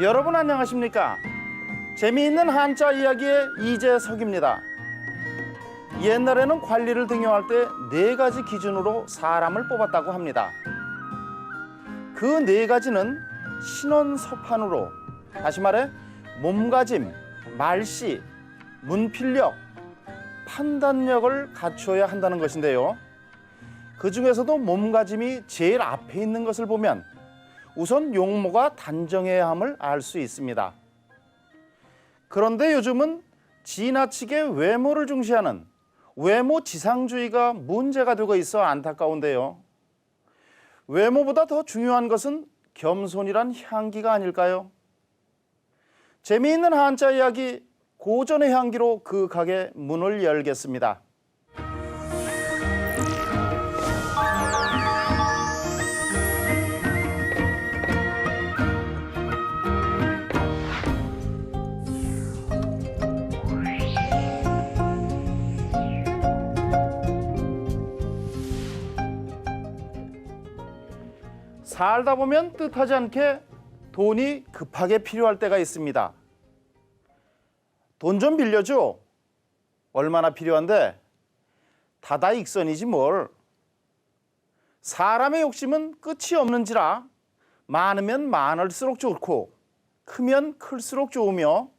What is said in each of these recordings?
여러분 안녕하십니까? 재미있는 한자 이야기의 이재석입니다. 옛날에는 관리를 등용할 때 네 가지 기준으로 사람을 뽑았다고 합니다. 그 네 가지는 신원 서판으로 다시 말해 몸가짐, 말씨, 문필력, 판단력을 갖추어야 한다는 것인데요. 그 중에서도 몸가짐이 제일 앞에 있는 것을 보면 우선 용모가 단정해야 함을 알 수 있습니다. 그런데 요즘은 지나치게 외모를 중시하는 외모 지상주의가 문제가 되고 있어 안타까운데요. 외모보다 더 중요한 것은 겸손이란 향기가 아닐까요? 재미있는 한자 이야기 고전의 향기로 그 가게 문을 열겠습니다. 살다 보면 뜻하지 않게 돈이 급하게 필요할 때가 있습니다. 돈 좀 빌려줘. 얼마나 필요한데? 다다익선이지 뭘. 사람의 욕심은 끝이 없는지라 많으면 많을수록 좋고 크면 클수록 좋으며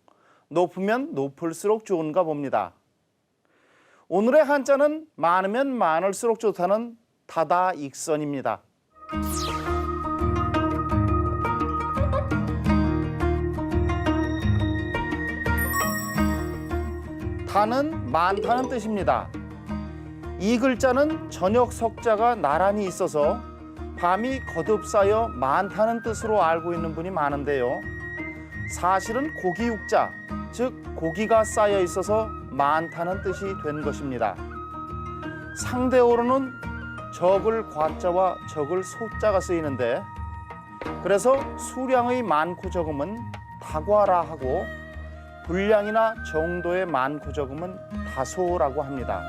높으면 높을수록 좋은가 봅니다. 오늘의 한자는 많으면 많을수록 좋다는 다다익선입니다. 다는 많다는 뜻입니다. 이 글자는 저녁 석자가 나란히 있어서 밤이 거듭 쌓여 많다는 뜻으로 알고 있는 분이 많은데요. 사실은 고기 육자, 즉 고기가 쌓여 있어서 많다는 뜻이 된 것입니다. 상대어로는 적을 과자와 적을 소자가 쓰이는데 그래서 수량의 많고 적음은 다과라 하고 분량이나 정도의 많고 적음은 다소라고 합니다.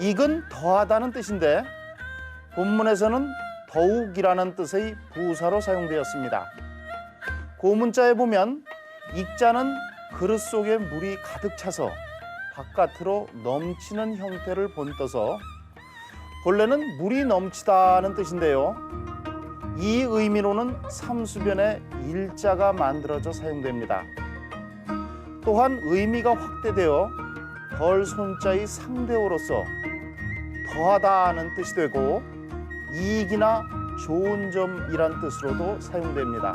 익은 더하다는 뜻인데 본문에서는 더욱이라는 뜻의 부사로 사용되었습니다. 고문자에 보면 익자는 그릇 속에 물이 가득 차서 바깥으로 넘치는 형태를 본떠서 본래는 물이 넘치다는 뜻인데요. 이 의미로는 삼수변에 일자가 만들어져 사용됩니다. 또한 의미가 확대되어 덜 손자의 상대어로서 더하다는 뜻이 되고 이익이나 좋은 점이란 뜻으로도 사용됩니다.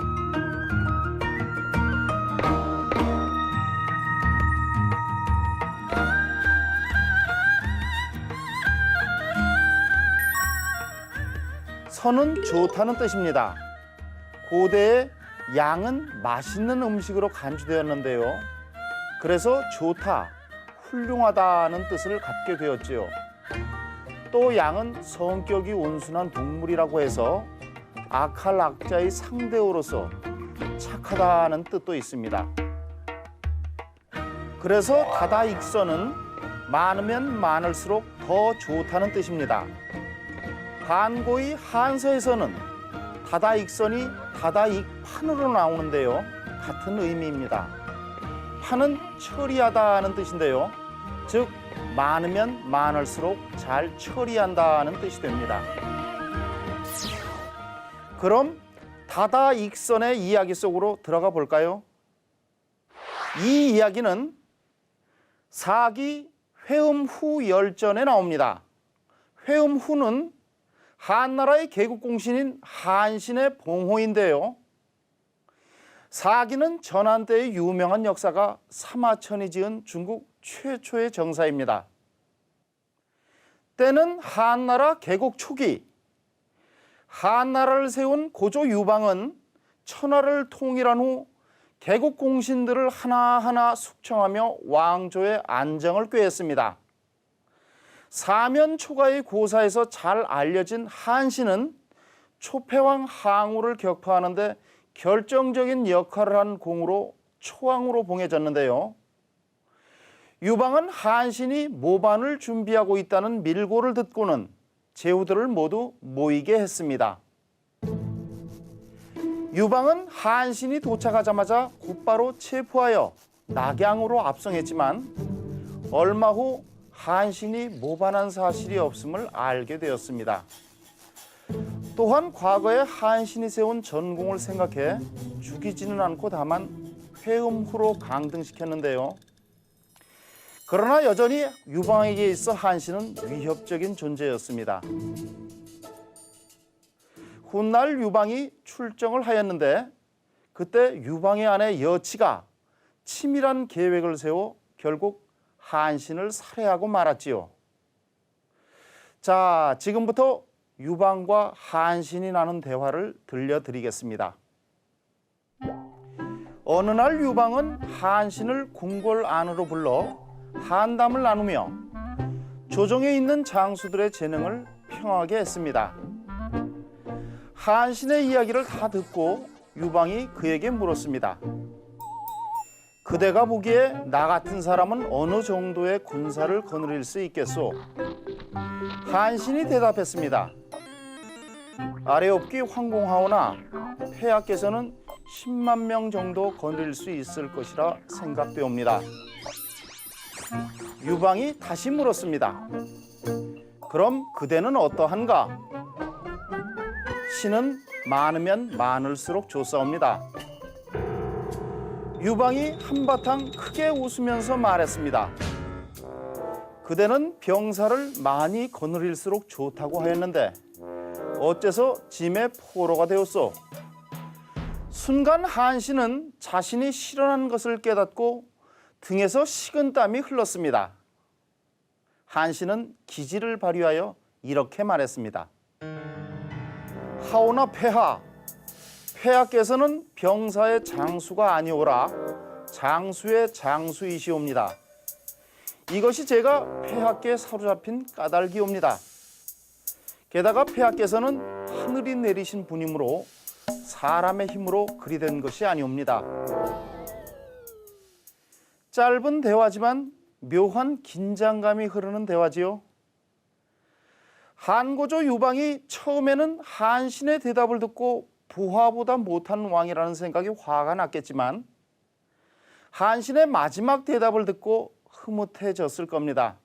선은 좋다는 뜻입니다. 고대에 양은 맛있는 음식으로 간주되었는데요. 그래서 좋다, 훌륭하다는 뜻을 갖게 되었지요. 또 양은 성격이 온순한 동물이라고 해서 악할 악자의 상대어로서 착하다는 뜻도 있습니다. 그래서 다다익선은 많으면 많을수록 더 좋다는 뜻입니다. 반고의 한서에서는 다다익선이 다다익판으로 나오는데요. 같은 의미입니다. 판은 처리하다는 뜻인데요. 즉 많으면 많을수록 잘 처리한다는 뜻이 됩니다. 그럼 다다익선의 이야기 속으로 들어가 볼까요? 이 이야기는 사기 회음 후 열전에 나옵니다. 회음 후는 한나라의 개국공신인 한신의 봉호인데요. 사기는 전한 때의 유명한 역사가 사마천이 지은 중국 최초의 정사입니다. 때는 한나라 개국 초기 한나라를 세운 고조 유방은 천하를 통일한 후 개국 공신들을 하나하나 숙청하며 왕조의 안정을 꾀했습니다. 사면 초가의 고사에서 잘 알려진 한신은 초패왕 항우를 격파하는데 결정적인 역할을 한 공으로 초왕으로 봉해졌는데요. 유방은 한신이 모반을 준비하고 있다는 밀고를 듣고는 제후들을 모두 모이게 했습니다. 유방은 한신이 도착하자마자 곧바로 체포하여 낙양으로 압송했지만 얼마 후 한신이 모반한 사실이 없음을 알게 되었습니다. 또한 과거에 한신이 세운 전공을 생각해 죽이지는 않고 다만 회음 후로 강등시켰는데요. 그러나 여전히 유방에게 있어 한신은 위협적인 존재였습니다. 훗날 유방이 출정을 하였는데 그때 유방의 아내 여치가 치밀한 계획을 세워 결국 한신을 살해하고 말았지요. 자, 지금부터 유방과 한신이 나눈 대화를 들려드리겠습니다. 어느 날 유방은 한신을 궁궐 안으로 불러 한담을 나누며 조정에 있는 장수들의 재능을 평하게 했습니다. 한신의 이야기를 다 듣고 유방이 그에게 물었습니다. 그대가 보기에 나 같은 사람은 어느 정도의 군사를 거느릴 수 있겠소? 한신이 대답했습니다. 아래옵기 황공하오나 폐하께서는 10만 명 정도 거느릴 수 있을 것이라 생각되옵니다. 유방이 다시 물었습니다. 그럼 그대는 어떠한가? 신은 많으면 많을수록 좋사옵니다. 유방이 한바탕 크게 웃으면서 말했습니다. 그대는 병사를 많이 거느릴수록 좋다고 하였는데 어째서 짐의 포로가 되었소? 순간 한신은 자신이 실현한 것을 깨닫고 등에서 식은 땀이 흘렀습니다. 한신은 기지를 발휘하여 이렇게 말했습니다. 하오나 폐하, 폐하께서는 병사의 장수가 아니오라 장수의 장수이시옵니다. 이것이 제가 폐하께 사로잡힌 까닭이옵니다. 게다가 폐하께서는 하늘이 내리신 분이므로 사람의 힘으로 그리 된 것이 아니옵니다. 짧은 대화지만 묘한 긴장감이 흐르는 대화지요. 한고조 유방이 처음에는 한신의 대답을 듣고 부하보다 못한 왕이라는 생각이 화가 났겠지만 한신의 마지막 대답을 듣고 흐뭇해졌을 겁니다.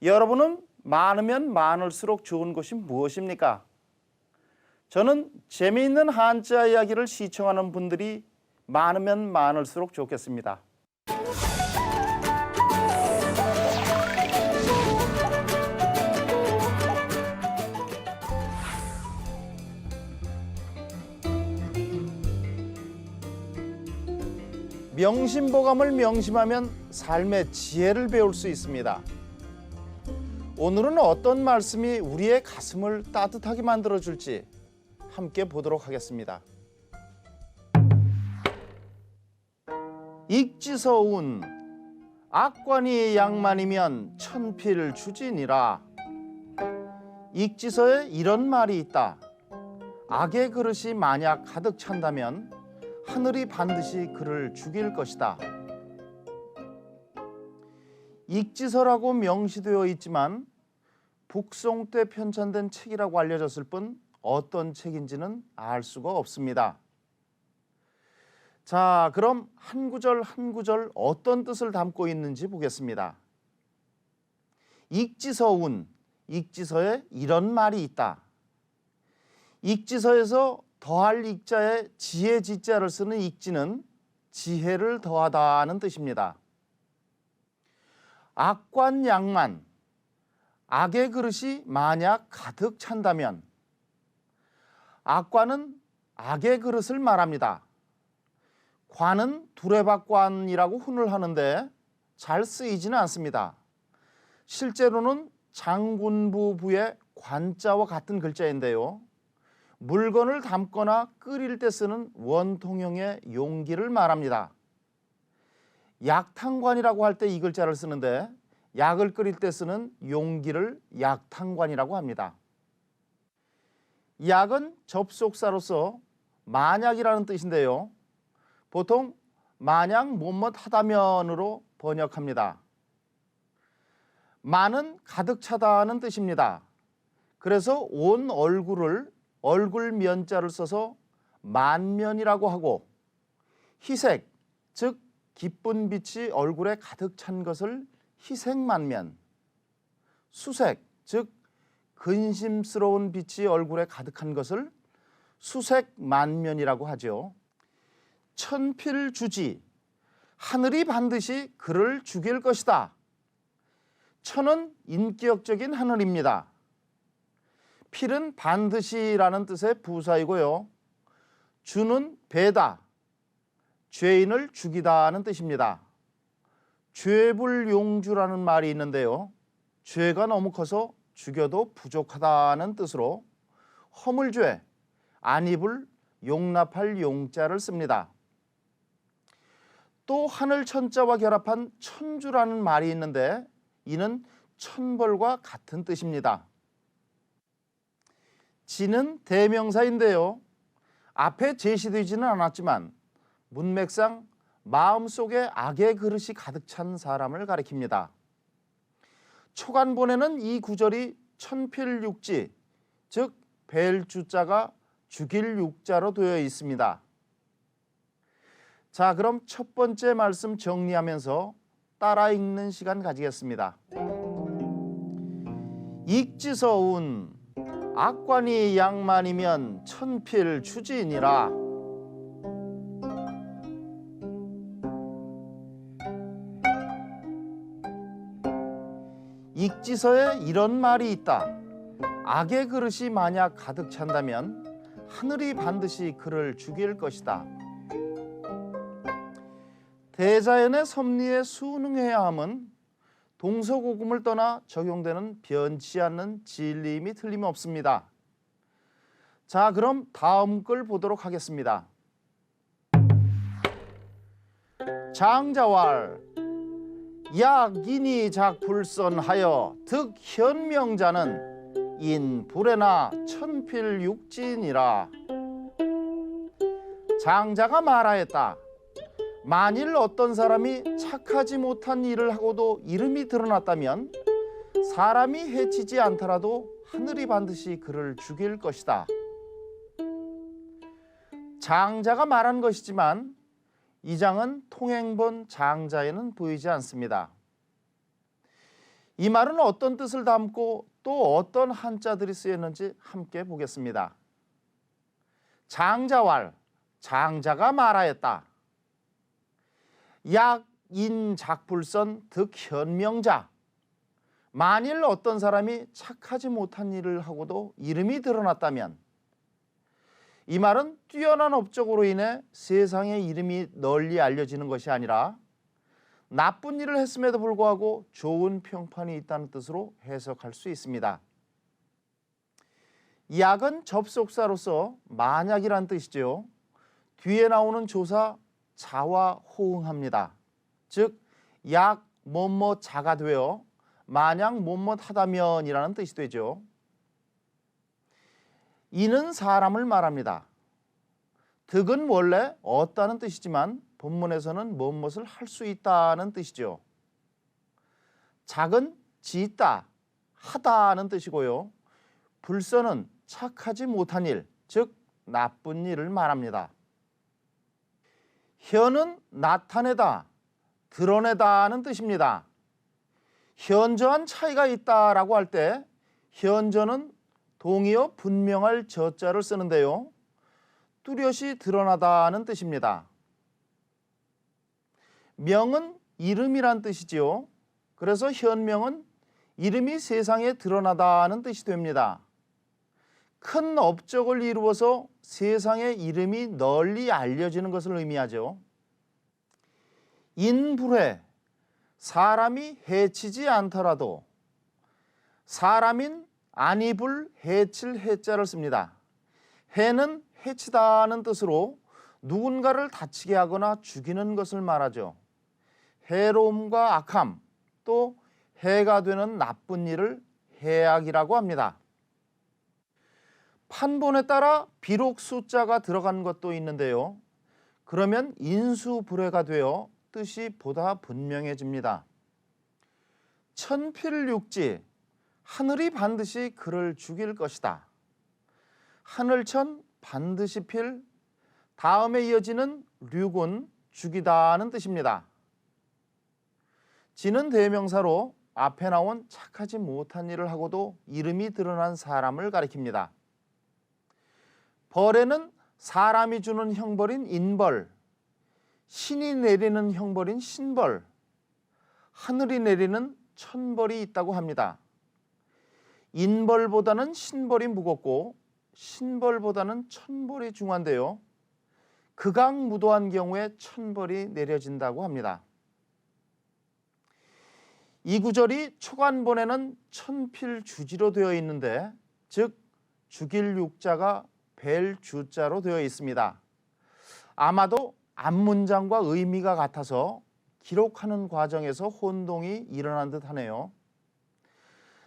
여러분은 많으면 많을수록 좋은 것이 무엇입니까? 저는 재미있는 한자 이야기를 시청하는 분들이 많으면 많을수록 좋겠습니다. 명심보감을 명심하면 삶의 지혜를 배울 수 있습니다. 오늘은 어떤 말씀이 우리의 가슴을 따뜻하게 만들어 줄지 함께 보도록 하겠습니다. 익지서운 악관이 양만이면 천필 주진이라 익지서에 이런 말이 있다. 악의 그릇이 만약 가득 찬다면 하늘이 반드시 그를 죽일 것이다. 익지서라고 명시되어 있지만 북송 때 편찬된 책이라고 알려졌을 뿐 어떤 책인지는 알 수가 없습니다. 자, 그럼 한 구절 한 구절 어떤 뜻을 담고 있는지 보겠습니다. 익지서운, 익지서에 이런 말이 있다. 익지서에서 더할 익자에 지혜 지자를 쓰는 익지는 지혜를 더하다는 뜻입니다. 악관 양만, 악의 그릇이 만약 가득 찬다면 악관은 악의 그릇을 말합니다. 관은 두레박관이라고 훈을 하는데 잘 쓰이지는 않습니다. 실제로는 장군부 부의 관자와 같은 글자인데요. 물건을 담거나 끓일 때 쓰는 원통형의 용기를 말합니다. 약탕관이라고 할 때 이 글자를 쓰는데 약을 끓일 때 쓰는 용기를 약탕관이라고 합니다. 약은 접속사로서 만약이라는 뜻인데요. 보통 마냥 못못 하다면으로 번역합니다. 많은 가득 차다는 뜻입니다. 그래서 온 얼굴을 얼굴 면자를 써서 만면이라고 하고 희색 즉 기쁜 빛이 얼굴에 가득 찬 것을 희색만면 수색 즉 근심스러운 빛이 얼굴에 가득한 것을 수색만면이라고 하죠. 천필 주지 하늘이 반드시 그를 죽일 것이다. 천은 인격적인 하늘입니다. 필은 반드시라는 뜻의 부사이고요. 주는 배다, 죄인을 죽이다는 뜻입니다. 죄불용주라는 말이 있는데요. 죄가 너무 커서 죽여도 부족하다는 뜻으로 허물죄, 안입을 용납할 용자를 씁니다. 또 하늘 천자와 결합한 천주라는 말이 있는데 이는 천벌과 같은 뜻입니다. 지는 대명사인데요. 앞에 제시되지는 않았지만 문맥상 마음속에 악의 그릇이 가득 찬 사람을 가리킵니다. 초간본에는 이 구절이 천필육지 즉 벨주자가 죽일 육자로 되어 있습니다. 자, 그럼 첫 번째 말씀 정리하면서 따라 읽는 시간 가지겠습니다. 익지서운 악관이 양만이면 천필 추진이라 익지서에 이런 말이 있다. 악의 그릇이 만약 가득 찬다면 하늘이 반드시 그를 죽일 것이다. 대자연의 섭리에 순응해야 함은 동서고금을 떠나 적용되는 변치 않는 진리임이 틀림없습니다. 자, 그럼 다음 글 보도록 하겠습니다. 장자왈 약인이 작불선하여 득현명자는 인불에나 천필육진이라 장자가 말하였다. 만일 어떤 사람이 착하지 못한 일을 하고도 이름이 드러났다면 사람이 해치지 않더라도 하늘이 반드시 그를 죽일 것이다. 장자가 말한 것이지만 이 장은 통행본 장자에는 보이지 않습니다. 이 말은 어떤 뜻을 담고 또 어떤 한자들이 쓰였는지 함께 보겠습니다. 장자왈, 장자가 말하였다. 약인 작불선 득현명자 만일 어떤 사람이 착하지 못한 일을 하고도 이름이 드러났다면 이 말은 뛰어난 업적으로 인해 세상의 이름이 널리 알려지는 것이 아니라 나쁜 일을 했음에도 불구하고 좋은 평판이 있다는 뜻으로 해석할 수 있습니다. 약은 접속사로서 만약이란 뜻이죠. 뒤에 나오는 조사 자와 호응합니다. 즉, 약 뭐뭐 자가 되어 마냥 뭐뭐 하다면이라는 뜻이 되죠. 이는 사람을 말합니다. 득은 원래 얻다는 뜻이지만 본문에서는 무엇을 할 수 있다는 뜻이죠. 작은 짓다, 하다는 뜻이고요. 불선은 착하지 못한 일, 즉 나쁜 일을 말합니다. 현은 나타내다, 드러내다는 뜻입니다. 현저한 차이가 있다라고 할 때 현저는 동의어 분명할 저자를 쓰는데요. 뚜렷이 드러나다는 뜻입니다. 명은 이름이란 뜻이지요. 그래서 현명은 이름이 세상에 드러나다는 뜻이 됩니다. 큰 업적을 이루어서 세상의 이름이 널리 알려지는 것을 의미하죠. 인불해 사람이 해치지 않더라도 사람인 안입을 해칠 해자를 씁니다. 해는 해치다는 뜻으로 누군가를 다치게 하거나 죽이는 것을 말하죠. 해로움과 악함 또 해가 되는 나쁜 일을 해악이라고 합니다. 판본에 따라 비록 숫자가 들어간 것도 있는데요. 그러면 인수불해가 되어 뜻이 보다 분명해집니다. 천필육지 하늘이 반드시 그를 죽일 것이다. 하늘천 반드시 필 다음에 이어지는 류군 죽이다는 뜻입니다. 지는 대명사로 앞에 나온 착하지 못한 일을 하고도 이름이 드러난 사람을 가리킵니다. 벌에는 사람이 주는 형벌인 인벌, 신이 내리는 형벌인 신벌, 하늘이 내리는 천벌이 있다고 합니다. 인벌보다는 신벌이 무겁고 신벌보다는 천벌이 중한데요. 극악무도한 경우에 천벌이 내려진다고 합니다. 이 구절이 초간본에는 천필 주지로 되어 있는데 즉 죽일 육자가 벨 주자로 되어 있습니다. 아마도 앞문장과 의미가 같아서 기록하는 과정에서 혼동이 일어난 듯 하네요.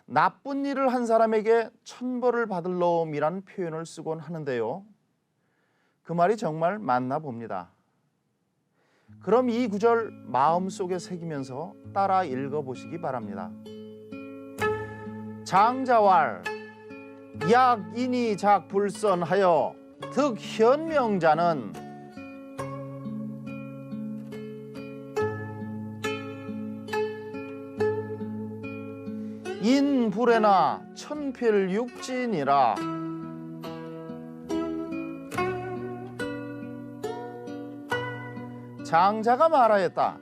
나쁜 일을 한 사람에게 천벌을 받을 놈이란 표현을 쓰곤 하는데요. 그 말이 정말 맞나 봅니다. 그럼 이 구절 마음속에 새기면서 따라 읽어보시기 바랍니다. 장자왈 약인이 작불선하여 득현명자는 인불에나 천필육진이라 장자가 말하였다.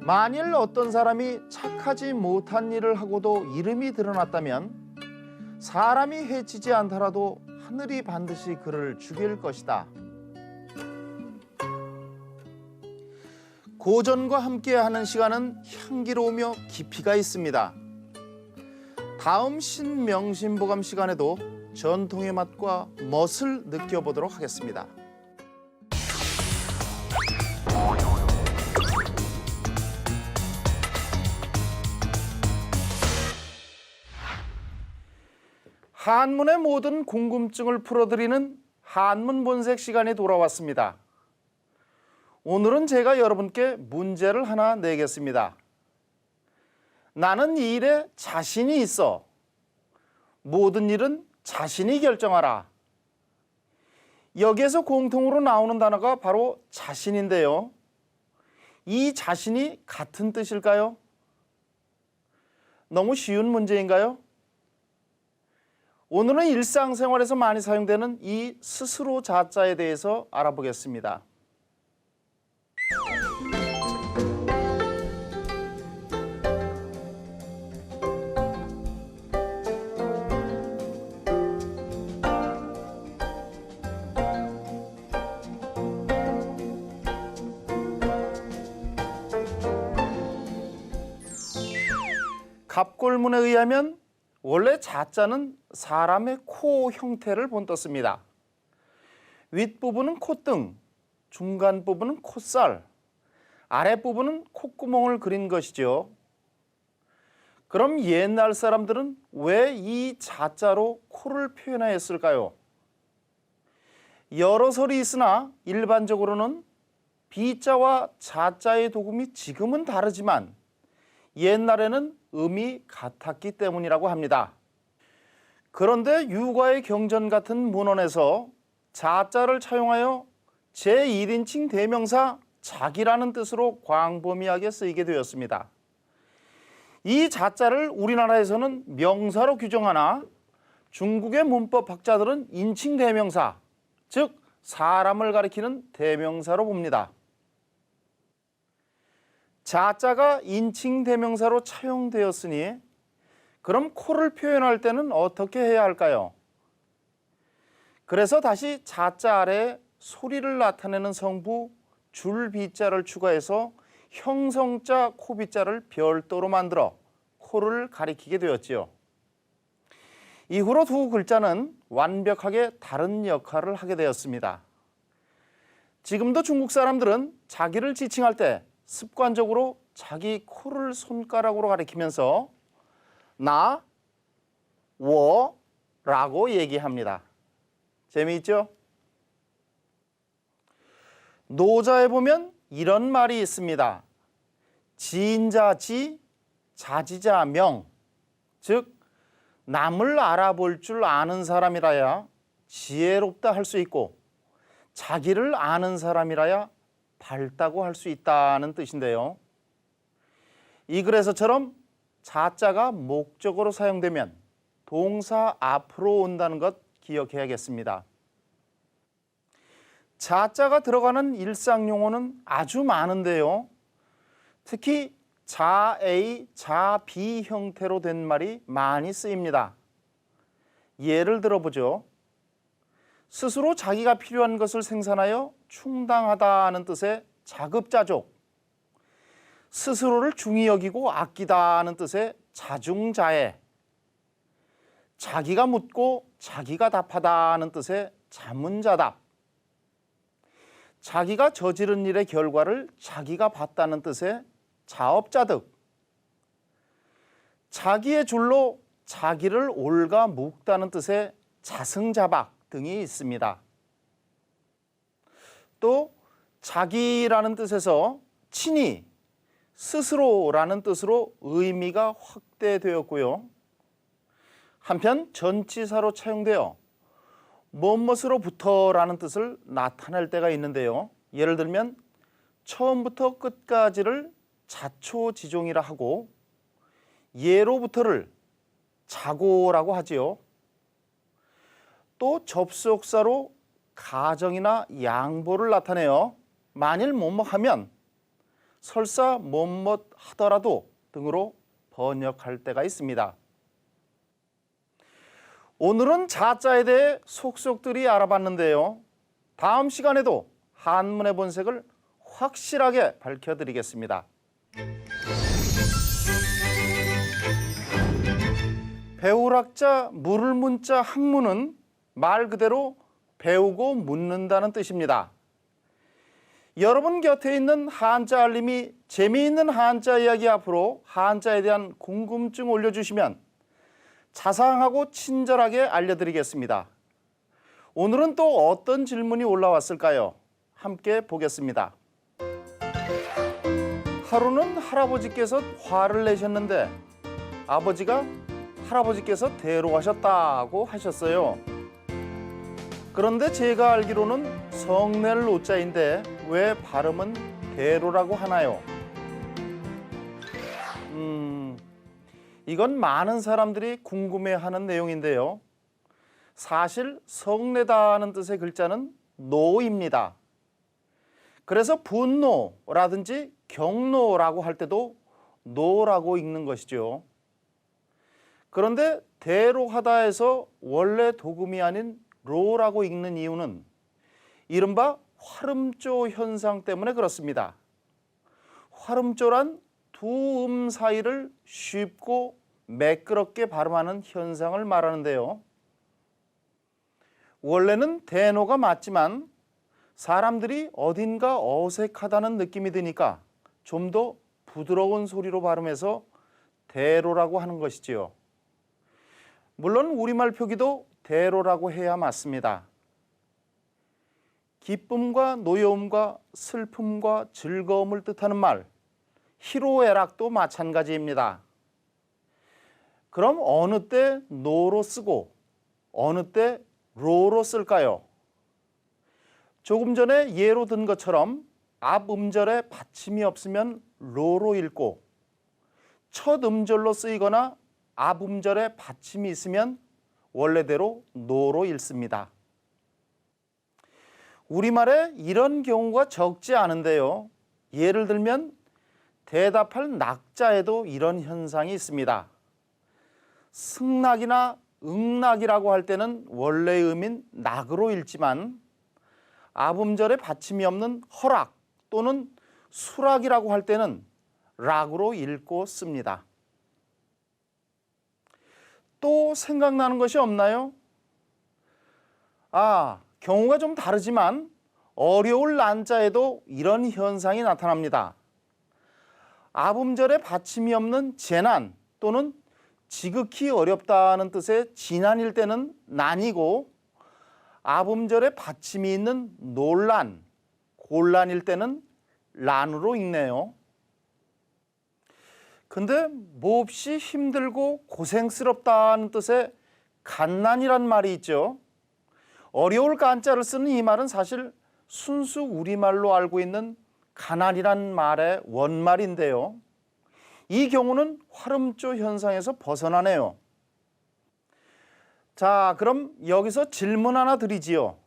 만일 어떤 사람이 착하지 못한 일을 하고도 이름이 드러났다면 사람이 해치지 않더라도 하늘이 반드시 그를 죽일 것이다. 고전과 함께하는 시간은 향기로우며 깊이가 있습니다. 다음 신명신보감 시간에도 전통의 맛과 멋을 느껴보도록 하겠습니다. 한문의 모든 궁금증을 풀어드리는 한문 본색 시간이 돌아왔습니다. 오늘은 제가 여러분께 문제를 하나 내겠습니다. 나는 이 일에 자신이 있어. 모든 일은 자신이 결정하라. 여기에서 공통으로 나오는 단어가 바로 자신인데요. 이 자신이 같은 뜻일까요? 너무 쉬운 문제인가요? 오늘은 일상생활에서 많이 사용되는 이 스스로 자자에 대해서 알아보겠습니다. 갑골문에 의하면 원래 자자는 사람의 코 형태를 본떴습니다. 윗부분은 콧등, 중간 부분은 콧살, 아랫부분은 콧구멍을 그린 것이죠. 그럼 옛날 사람들은 왜 이 자자로 코를 표현하였을까요? 여러 설이 있으나 일반적으로는 비자와 자자의 도금이 지금은 다르지만 옛날에는 음이 같았기 때문이라고 합니다. 그런데 유과의 경전 같은 문헌에서 자자를 차용하여 제1인칭 대명사 자기라는 뜻으로 광범위하게 쓰이게 되었습니다. 이 자자를 우리나라에서는 명사로 규정하나 중국의 문법 학자들은 인칭 대명사, 즉 사람을 가리키는 대명사로 봅니다. 자자가 인칭 대명사로 차용되었으니 그럼 코를 표현할 때는 어떻게 해야 할까요? 그래서 다시 자자 아래 소리를 나타내는 성부 줄비자를 추가해서 형성자 코비자를 별도로 만들어 코를 가리키게 되었지요. 이후로 두 글자는 완벽하게 다른 역할을 하게 되었습니다. 지금도 중국 사람들은 자기를 지칭할 때 습관적으로 자기 코를 손가락으로 가리키면서 나, 워 라고 얘기합니다. 재미있죠? 노자에 보면 이런 말이 있습니다. 지인자지 자지자명 즉 남을 알아볼 줄 아는 사람이라야 지혜롭다 할 수 있고 자기를 아는 사람이라야 밝다고 할 수 있다는 뜻인데요. 이 글에서처럼 자자가 목적으로 사용되면 동사 앞으로 온다는 것 기억해야겠습니다. 자자가 들어가는 일상 용어는 아주 많은데요. 특히 자A, 자B 형태로 된 말이 많이 쓰입니다. 예를 들어보죠. 스스로 자기가 필요한 것을 생산하여 충당하다는 뜻의 자급자족, 스스로를 중히 여기고 아끼다는 뜻의 자중자애, 자기가 묻고 자기가 답하다는 뜻의 자문자답, 자기가 저지른 일의 결과를 자기가 봤다는 뜻의 자업자득, 자기의 줄로 자기를 올가 묶다는 뜻의 자승자박 등이 있습니다. 또 자기라는 뜻에서 친히 스스로라는 뜻으로 의미가 확대되었고요. 한편 전치사로 차용되어 무엇으로부터라는 뜻을 나타낼 때가 있는데요. 예를 들면 처음부터 끝까지를 자초지종이라 하고 예로부터를 자고라고 하지요. 또 접속사로 가정이나 양보를 나타내어 만일 뭐뭐 하면 설사 뭐뭐 하더라도 등으로 번역할 때가 있습니다. 오늘은 자자에 대해 속속들이 알아봤는데요. 다음 시간에도 한문의 본색을 확실하게 밝혀드리겠습니다. 배우락자 물을 문자 학문은 말 그대로 배우고 묻는다는 뜻입니다. 여러분 곁에 있는 한자 알림이 재미있는 한자 이야기 앞으로 한자에 대한 궁금증 올려주시면 자상하고 친절하게 알려드리겠습니다. 오늘은 또 어떤 질문이 올라왔을까요? 함께 보겠습니다. 하루는 할아버지께서 화를 내셨는데 아버지가 할아버지께서 대로하셨다고 하셨어요. 그런데 제가 알기로는 성낼 로자인데 왜 발음은 대로라고 하나요? 음, 이건 많은 사람들이 궁금해하는 내용인데요. 사실 성내다는 뜻의 글자는 노입니다. 그래서 분노라든지 경노라고 할 때도 노라고 읽는 것이죠. 그런데 대로하다에서 원래 도금이 아닌 로라고 읽는 이유는 이른바 화름조 현상 때문에 그렇습니다. 화름조란 두 음 사이를 쉽고 매끄럽게 발음하는 현상을 말하는데요. 원래는 대노가 맞지만 사람들이 어딘가 어색하다는 느낌이 드니까 좀 더 부드러운 소리로 발음해서 대로라고 하는 것이지요. 물론 우리말 표기도 대로라고 해야 맞습니다. 기쁨과 노여움과 슬픔과 즐거움을 뜻하는 말 희로애락도 마찬가지입니다. 그럼 어느 때 노로 쓰고 어느 때 로로 쓸까요? 조금 전에 예로 든 것처럼 앞 음절에 받침이 없으면 로로 읽고 첫 음절로 쓰이거나 앞 음절에 받침이 있으면 원래대로 노로 읽습니다. 우리말에 이런 경우가 적지 않은데요. 예를 들면 대답할 낙자에도 이런 현상이 있습니다. 승낙이나 응낙이라고 할 때는 원래의 의미인 낙으로 읽지만 아음절에 받침이 없는 허락 또는 수락이라고 할 때는 락으로 읽고 씁니다. 또 생각나는 것이 없나요? 아, 경우가 좀 다르지만 어려울 난자에도 이런 현상이 나타납니다. 아음절에 받침이 없는 재난 또는 지극히 어렵다는 뜻의 지난일 때는 난이고 아음절에 받침이 있는 논란, 곤란일 때는 란으로 읽네요. 근데 몹시 힘들고 고생스럽다는 뜻의 갓난이란 말이 있죠. 어려울 간자를 쓰는 이 말은 사실 순수 우리말로 알고 있는 가난이란 말의 원말인데요. 이 경우는 화름조 현상에서 벗어나네요. 자, 그럼 여기서 질문 하나 드리지요.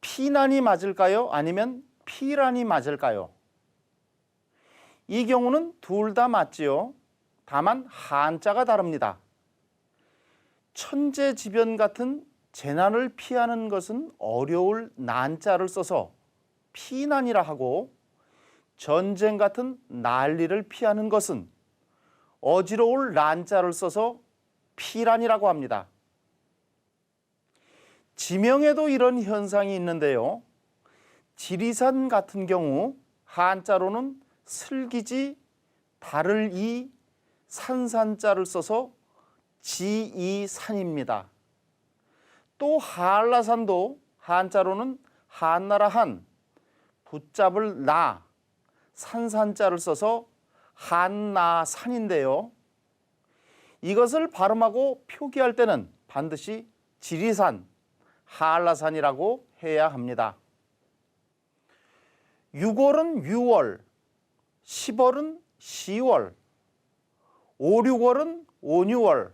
피난이 맞을까요? 아니면 피란이 맞을까요? 이 경우는 둘 다 맞지요. 다만 한자가 다릅니다. 천재지변 같은 재난을 피하는 것은 어려울 난자를 써서 피난이라 하고 전쟁 같은 난리를 피하는 것은 어지러울 난자를 써서 피란이라고 합니다. 지명에도 이런 현상이 있는데요. 지리산 같은 경우 한자로는 슬기지 달을 이 산산자를 써서 지이산입니다. 또 한라산도 한자로는 한나라 한 붙잡을 나 산산자를 써서 한나산인데요. 이것을 발음하고 표기할 때는 반드시 지리산, 한라산이라고 해야 합니다. 6월은 6월, 10월은 10월, 5, 6월은 5, 6월,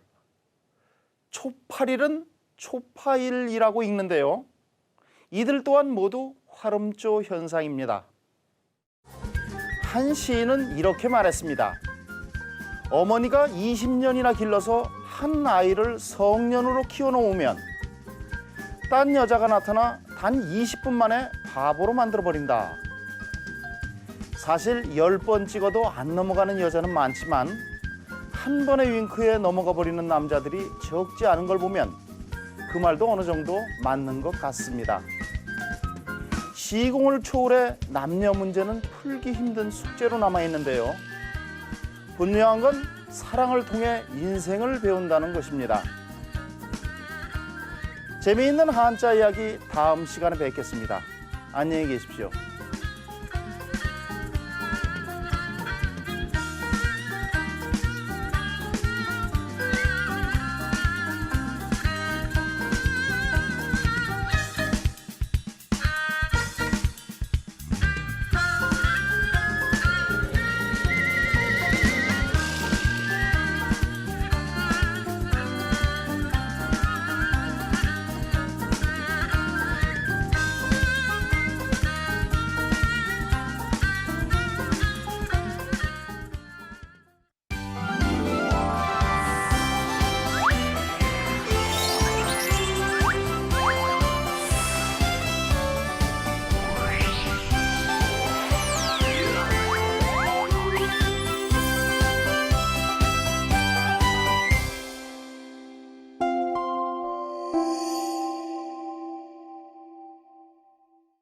초8일은 초파일이라고 읽는데요. 이들 또한 모두 화름조 현상입니다. 한 시인은 이렇게 말했습니다. 어머니가 20년이나 길러서 한 아이를 성년으로 키워놓으면 딴 여자가 나타나 단 20분 만에 바보로 만들어버린다. 사실 10번 찍어도 안 넘어가는 여자는 많지만 한 번의 윙크에 넘어가 버리는 남자들이 적지 않은 걸 보면 그 말도 어느 정도 맞는 것 같습니다. 시공을 초월해 남녀 문제는 풀기 힘든 숙제로 남아 있는데요. 분명한 건 사랑을 통해 인생을 배운다는 것입니다. 재미있는 한자 이야기 다음 시간에 뵙겠습니다. 안녕히 계십시오.